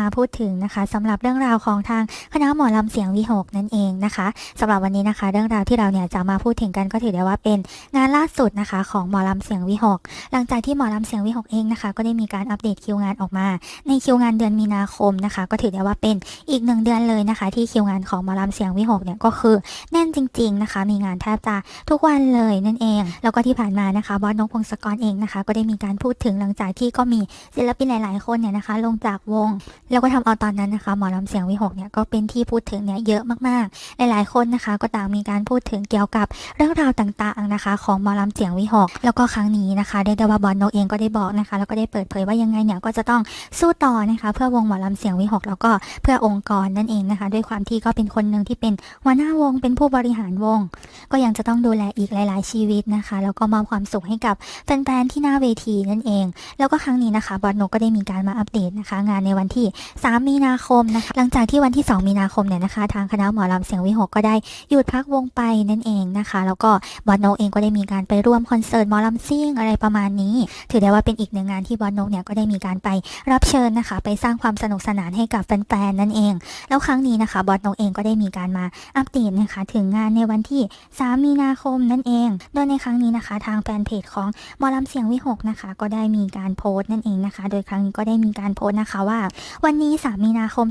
มาพูดถึงนะคะสำหรับเรื่องราวของทางคณะหมอลำเสียงวิหกนั่นเองนะคะสำหรับวันนี้นะคะ เรื่องราวที่เราเนี่ยจะมาพูดถึงกันก็ถือได้ว่าเป็นงานล่าสุดนะคะ ของหมอลำเสียงวิหก หลังจากที่หมอลำเสียงวิหกเองนะคะ ก็ได้มีการอัปเดตคิวงานออกมา ในคิวงานเดือนมีนาคมนะคะ ก็ถือได้ว่าเป็นอีกหนึ่งเดือนเลยนะคะ ที่คิวงานของหมอลำเสียงวิหกเนี่ยก็คือแน่นจริง ๆนะคะ มีงานแทบจะทุกวันเลยนั่นเอง แล้วก็ที่ผ่านมานะคะบอสนกพงศกรเองนะคะ ก็ได้มีการพูดถึงหลังจากที่ก็มีศิลปินหลาย ๆ คนเนี่ยนะคะ ลงจากวงแล้วก็ทำเอาตอนนั้นนะคะหมอลำเสียงวิหกเนี่ยก็เป็นที่พูดถึงเนี่ยเยอะมากๆ หลายๆคนนะคะก็ต่างมีการพูดถึงเกี่ยวกับเรื่องราวต่างๆนะคะ ของหมอลำเสียงวิหก แล้วก็ครั้งนี้นะคะได้ได้ว่าบอสนกเองก็ได้บอกนะคะ แล้วก็ได้เปิดเผยว่ายังไงเนี่ยก็จะต้องสู้ต่อนะคะเพื่อวงหมอลำเสียงวิหก แล้วก็เพื่อองค์กรนั่นเองนะคะ ด้วยความที่ก็เป็นคนหนึ่งที่เป็นหัวหน้าวงเป็นผู้บริหารวง ก็ยังจะต้องดูแลอีกหลาย ๆ ชีวิตนะคะ แล้วก็มอบความสุขให้กับแฟน ๆ ที่หน้าเวทีนั่นเอง แล้วก็ครั้งนี้นะคะบอสนกก็ได้มีการมาอัปเดตนะคะ งานในวันที่ 3 มีนาคมนะคะ หลังจากที่วันที่ 2 มีนาคมเนี่ยนะคะ ทางคณะหมอลำเสียงวิหกก็ได้หยุดพักวงไปนั่นเองนะคะ แล้วก็บอสนกเองก็ได้มีการไปร่วมคอนเสิร์ตหมอลำซิ่งอะไรประมาณนี้ ถือได้ว่าเป็นอีกหนึ่งงานที่บอสนกเนี่ยก็ได้มีการไปรับเชิญนะคะ ไปสร้างความสนุกสนานให้กับแฟน ๆ นั่นเอง แล้วครั้งนี้นะคะบอสนกเองก็ได้มีการมาอัปเดตนะคะ ถึงงานในวันที่3 มีนาคมนั่นเอง โดยในครั้งนี้นะคะ ทางแฟนเพจของหมอลำเสียงวิหกนะคะ ก็ได้มีการโพสต์นั่นเองนะคะ โดยครั้งนี้ก็ได้มีการโพสต์นะคะว่า วันนี้ 3 มีนาคม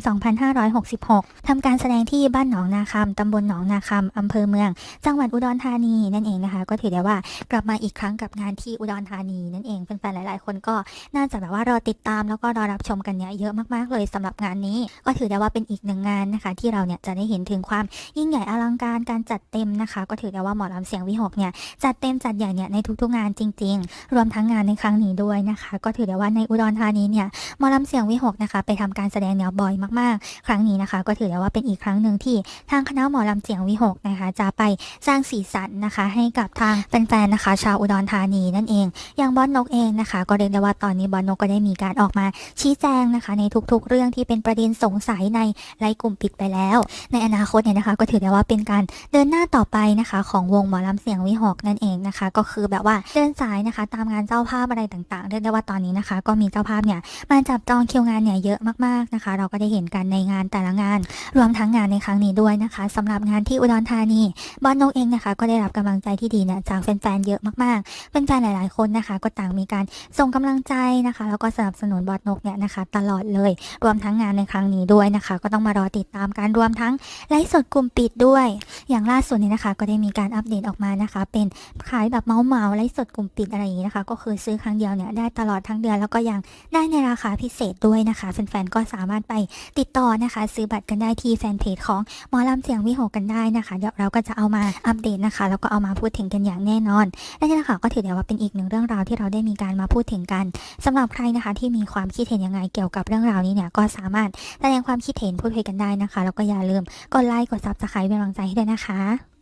2566ทำการแสดงที่บ้านหนองนาคำตำบลหนองนาคำอำเภอเมือง จังหวัดอุดรธานีนั่นเองนะคะ ก็ถือได้ว่ากลับมาอีกครั้งกับงานที่อุดรธานีนั่นเองแฟนๆหลาย ๆ คนก็น่าจะแบบว่ารอติดตามแล้วก็รอรับชมกันเนี่ยเยอะมาก ๆ เลยสำหรับงานนี้ ก็ถือได้ว่าเป็นอีกหนึ่งงานนะคะ ที่เราเนี่ยจะได้เห็นถึงความยิ่งใหญ่อลังการการจัดเต็มนะคะ ก็ถือได้ว่าหมอลำเสียงวิหกเนี่ยจัดเต็มจัดใหญ่เนี่ยในทุกๆงานจริง ๆ รวมทั้งงานในครั้งนี้ด้วยนะคะ ก็ถือได้ว่าในอุดรธานีเนี่ยหมอลำเสียงวิหกนะคะ ไปทำการแสดงเนี่ยบ่อยมากๆ ครั้งนี้นะคะ ก็ถือได้ว่าเป็นอีกครั้งหนึ่งที่ทางคณะหมอลำเสียงวิหกนะคะจะไปสร้างสีสันนะคะ ให้กับทางแฟนๆนะคะ ชาวอุดรธานีนั่นเอง อย่างบอสนกเองนะคะ ก็เรียกได้ว่าตอนนี้บอสนกก็ได้มีการออกมาชี้แจงนะคะ ในทุกๆ เรื่องที่เป็นประเด็นสงสัยในไลน์กลุ่มปิดไปแล้ว ในอนาคตเนี่ยนะคะ ก็ถือได้ว่าเป็นการเดินหน้าต่อไปนะคะของวงหมอลำเสียงวิหกนั่นเองนะคะ ก็คือแบบว่าเดินสายนะคะ ตามงานเจ้าภาพอะไรต่างๆเรียกได้ว่าตอนนี้นะคะ ก็มีเจ้าภาพเนี่ยมาจับจองคิวงานเนี่ยเยอะมากๆนะคะ เราก็ได้เห็นกันในงานแต่ละงาน รวมทั้งงานในครั้งนี้ด้วยนะคะสำหรับงานที่อุดรธานีบอสนกเองนะคะ ก็ได้รับกำลังใจที่ดีเนี่ยจากแฟนๆเยอะมากๆแฟนๆหลาย ๆคนนะคะ ก็ต่างมีการส่งกำลังใจนะคะ แล้วก็สนับสนุนบอสนกเนี่ยนะคะ ตลอดเลย รวมทั้งงานในครั้งนี้ด้วยนะคะ ก็ต้องมารอติดตามการรวมทั้งไลฟ์สดกลุ่มปิดด้วย อย่างล่าสุดนี้นะคะ ก็ได้มีการอัปเดตออกมานะคะ เป็นขายแบบเมาเมาๆไลฟ์สดกลุ่มปิดอะไรอย่างนี้นะคะ ก็คือซื้อครั้งเดียวเนี่ยได้ตลอดทั้งเดือนแล้วก็ยังได้ในราคาพิเศษด้วยนะคะแฟนๆก็สามารถไปติดต่อนะคะ ซื้อบัตรกันได้ที่แฟนเพจของหมอลำเสียงวิหกกันได้นะคะ เดี๋ยวเราก็จะเอามาอัปเดตนะคะ แล้วก็เอามาพูดถึงกันอย่างแน่นอนและนี่แหละค่ะก็ถือได้ว่าเป็นอีกหนึ่งเรื่องราวที่เราได้มีการมาพูดถึงกันสำหรับใครนะคะ ที่มีความคิดเห็นยังไงเกี่ยวกับเรื่องราวนี้เนี่ยก็สามารถแสดงความคิดเห็นพูดคุยกันได้นะคะ แล้วก็อย่าลืมกดไลค์กดซับสไครป์เป็นกำลังใจให้ด้วยนะคะ